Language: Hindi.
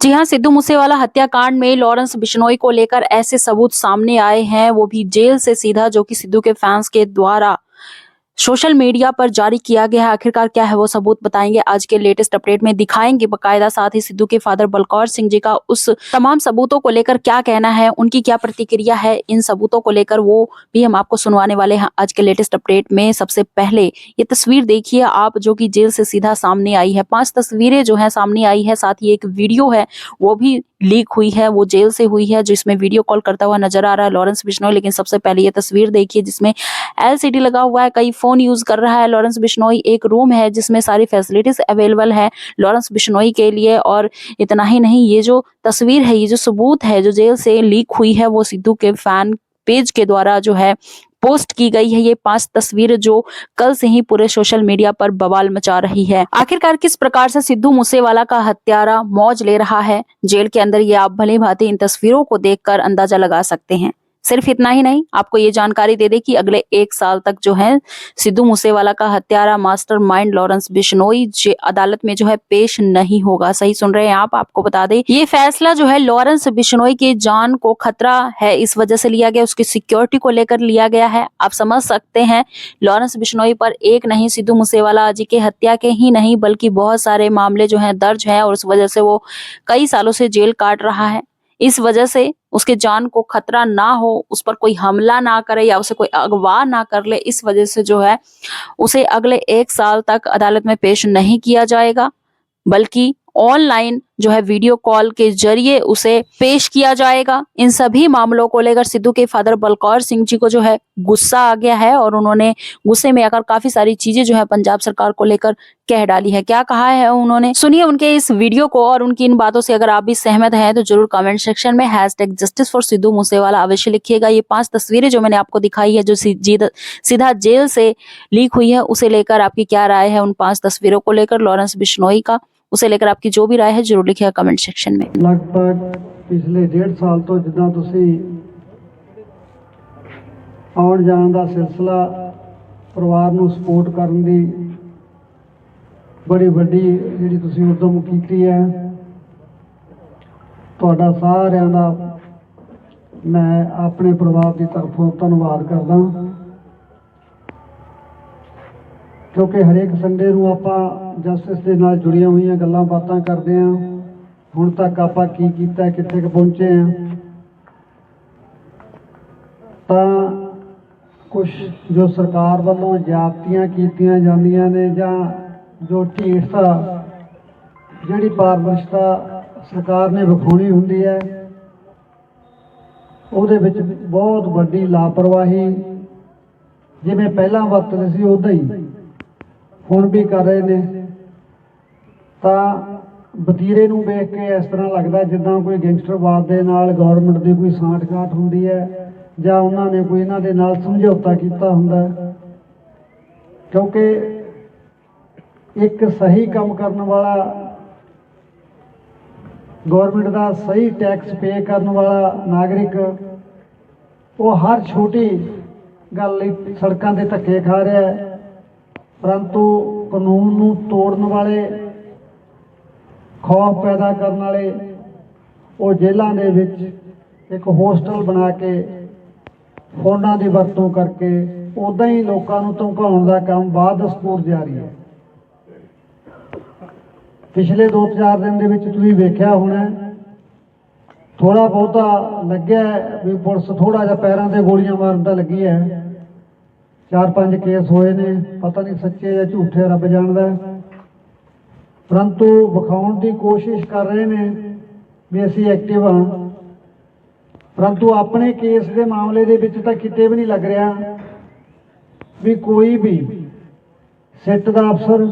जी हाँ सिद्धू मूसेवाला हत्याकांड में लॉरेंस बिश्नोई को लेकर ऐसे सबूत सामने आए हैं। वो भी जेल से सीधा, जो कि सिद्धू के फैंस के द्वारा। सोशल मीडिया पर जारी किया गया है। आखिरकार क्या है वो सबूत बताएँगे। आज के लेटेस्ट अपडेट में दिखाएँगे बकायदा साथ ही सिद्धू के फादर बलकौर सिंह जी का उस तमाम सबूतों को लेकर क्या कहना है, उनकी क्या प्रतिक्रिया है, इन सबूतों को लेकर वो भी हम आपको सुनवाने वाले हैं आज के लेटेस्ट अपडेट में। सबसे पहले ये तस्वीर देखिए आप, जो कि जेल से सीधा सामने आई है। पाँच तस्वीरें जो है सामने आई है, साथ ही एक वीडियो है, वो भी लीक हुई है, वो जेल से हुई है, जिसमें वीडियो कॉल करता हुआ नज़र आ रहा है लॉरेंस बिश्नोई, लेकिन सबसे पहले ये तस्वीर देखिए जिसमें एलसीडी लगा हुआ है, कई फ़ोन यूज़ कर रहा है लॉरेंस बिश्नोई, एक रूम है जिसमें सारी फैसिलिटीज़ अवेलेबल है लॉरेंस बिश्नोई के लिए, और इतना ही नहीं, ये जो तस्वीर है, ये जो सबूत है जो जेल से लीक हुई है, वो सिद्धू के फ़ैन पेज के द्वारा जो है पोस्ट की गई है ये पाँच तस्वीर जो कल से ही पूरे सोशल मीडिया पर बवाल मचा रही है। आखिरकार किस प्रकार से सिद्धू मूसेवाला का हत्यारा मौज ले रहा है? जेल के अंदर ये आप भले भांति इन तस्वीरों को देखकर अंदाज़ा लगा सकते हैं। सिर्फ़ इतना ही नहीं, आपको ये जानकारी दे दे कि अगले एक साल तक जो है सिद्धू मूसेवाला का हत्यारा मास्टर माइंड लॉरेंस बिश्नोई अदालत में जो है पेश नहीं होगा। सही सुन रहे हैं आप, आपको बता दें, ये फैसला जो है लॉरेंस बिश्नोई की जान को खतरा है, इस वजह से लिया गया, उसकी सिक्योरिटी को लेकर लिया गया है। आप समझ सकते हैं, लॉरेंस बिश्नोई पर एक नहीं, सिद्धू मूसेवाला जी के हत्या के ही नहीं, बल्कि बहुत सारे मामले जो है दर्ज है और उस वजह से वो कई सालों से जेल काट रहा है। इस वजह से उसके जान को खतरा ना हो, उस पर कोई हमला ना करे या उसे कोई अगवा ना कर ले, इस वजह से जो है, उसे अगले एक साल तक अदालत में पेश नहीं किया जाएगा, बल्कि ऑनलाइन जो है वीडियो कॉल के ज़रिए उसे पेश किया जाएगा। इन सभी मामलों को लेकर सिद्धू के फादर बलकौर सिंह जी को जो है गुस्सा आ गया है और उन्होंने गुस्से में आकर काफ़ी सारी चीज़ें जो है पंजाब सरकार को लेकर कह डाली है। क्या कहा है उन्होंने? सुनिए उनके इस वीडियो को और उनकी इन बातों से अगर आप भी सहमत हैं तो ज़रूर कमेंट सेक्शन में hash justice for Sidhu Moosewala अवश्य लिखिएगा। ये पाँच तस्वीरें जो मैंने आपको दिखाई है, जो सीधा जेल से लीक हुई है, उसे लेकर आपकी क्या राय है उन पाँच तस्वीरों को लेकर? लॉरेंस बिश्नोई का उसे लेकर आपकी जो भी राय है जरूर लिखिएगा कमेंट सेक्शन में ਲਗਭਗ ਪਿਛਲੇ ਡੇਢ ਸਾਲ ਤੋਂ ਜਿੱਦਾਂ ਤੁਸੀਂ ਆਉਣ ਜਾਣ ਦਾ ਸਿਲਸਿਲਾ ਪਰਿਵਾਰ ਨੂੰ ਸਪੋਰਟ ਕਰਨ ਦੀ ਬੜੀ ਵੱਡੀ ਜਿਹੜੀ ਤੁਸੀਂ ਉਦਮ ਕੀਤੀ ਹੈ ਤੁਹਾਡਾ ਸਾਰਿਆਂ ਦਾ ਮੈਂ ਆਪਣੇ ਪਰਿਵਾਰ ਦੀ ਤਰਫੋਂ ਧੰਨਵਾਦ ਕਰਦਾ ਕਿਉਂਕਿ ਹਰੇਕ ਸੰਡੇ ਨੂੰ ਆਪਾਂ ਜਸਟਿਸ ਦੇ ਨਾਲ ਜੁੜੀਆਂ ਹੋਈਆਂ ਗੱਲਾਂ ਬਾਤਾਂ ਕਰਦੇ ਹਾਂ ਹੁਣ ਤੱਕ ਆਪਾਂ ਕੀ ਕੀਤਾ, ਕਿੱਥੇ ਕੁ ਪਹੁੰਚੇ ਆ। ਤਾਂ ਕੁਝ ਜੋ ਸਰਕਾਰ ਵੱਲੋਂ ਜਾਬਤੀਆਂ ਕੀਤੀਆਂ ਜਾਂਦੀਆਂ ਨੇ ਜਾਂ ਜੋ ਢੀਠਤਾ ਜਿਹੜੀ ਪਾਰਦਰਸ਼ਤਾ ਸਰਕਾਰ ਨੇ ਵਿਖਾਉਣੀ ਹੁੰਦੀ ਹੈ, ਉਹਦੇ ਵਿੱਚ ਬਹੁਤ ਵੱਡੀ ਲਾਪਰਵਾਹੀ ਜਿਵੇਂ ਪਹਿਲਾਂ ਵਰਤਦੇ ਸੀ, ਉਦਾਂ ਹੀ ਹੁਣ ਵੀ ਕਰ ਰਹੇ ਨੇ। ਤਾਂ ਬਤੀਰੇ ਨੂੰ ਵੇਖ ਕੇ ਇਸ ਤਰ੍ਹਾਂ ਲੱਗਦਾ ਜਿੱਦਾਂ ਕੋਈ ਗੈਂਗਸਟਰਵਾਦ ਦੇ ਨਾਲ ਗਵਰਨਮੈਂਟ ਦੀ ਕੋਈ ਸਾਂਠਗਾਂਠ ਹੁੰਦੀ ਹੈ ਜਾਂ ਉਹਨਾਂ ਨੇ ਕੋਈ ਇਹਨਾਂ ਦੇ ਨਾਲ ਸਮਝੌਤਾ ਕੀਤਾ ਹੁੰਦਾ ਕਿਉਂਕਿ ਇੱਕ ਸਹੀ ਕੰਮ ਕਰਨ ਵਾਲਾ ਗਵਰਨਮੈਂਟ ਦਾ ਸਹੀ ਟੈਕਸ ਪੇ ਕਰਨ ਵਾਲਾ ਨਾਗਰਿਕ, ਉਹ ਹਰ ਛੋਟੀ ਗੱਲ ਲਈ ਸੜਕਾਂ ਤੇ ਧੱਕੇ ਖਾ ਰਿਹਾ ਹੈ। ਪਰੰਤੂ ਕਾਨੂੰਨ ਨੂੰ ਤੋੜਨ ਵਾਲੇ, ਖੌਫ ਪੈਦਾ ਕਰਨ ਵਾਲੇ, ਉਹ ਜੇਲ੍ਹਾਂ ਦੇ ਵਿੱਚ ਇੱਕ ਹੋਸਟਲ ਬਣਾ ਕੇ ਫੋਨਾਂ ਦੀ ਵਰਤੋਂ ਕਰਕੇ ਉਦਾਂ ਹੀ ਲੋਕਾਂ ਨੂੰ ਧਮਕਾਉਣ ਦਾ ਕੰਮ ਬਾਅਦ ਬਾਦਸਤੂਰ ਜਾਰੀ ਹੈ। ਪਿਛਲੇ 2-4 ਦਿਨ ਦੇ ਵਿੱਚ ਤੁਸੀਂ ਵੇਖਿਆ ਹੋਣਾ ਥੋੜਾ ਬਹੁਤਾ ਲੱਗਿਆ ਵੀ ਪੁਲਿਸ ਥੋੜਾ ਜਿਹਾ ਪੈਰਾਂ ਤੇ ਗੋਲੀਆਂ ਮਾਰਨ ਤਾਂ ਲੱਗੀ ਹੈ। ਚਾਰ ਪੰਜ ਕੇਸ ਹੋਏ ਨੇ, ਪਤਾ ਨਹੀਂ ਸੱਚੇ ਜਾਂ ਝੂਠੇ, ਰੱਬ ਜਾਣਦਾ ਪਰੰਤੂ ਵਿਖਾਉਣ ਦੀ ਕੋਸ਼ਿਸ਼ ਕਰ ਰਹੇ ਨੇ ਵੀ ਅਸੀਂ ਐਕਟਿਵ ਹਾਂ। ਪਰੰਤੂ ਆਪਣੇ ਕੇਸ ਦੇ ਮਾਮਲੇ ਦੇ ਵਿੱਚ ਤਾਂ ਕਿਤੇ ਵੀ ਨਹੀਂ ਲੱਗ ਰਿਹਾ ਵੀ ਕੋਈ ਵੀ ਸਿੱਟ ਦਾ ਅਫਸਰ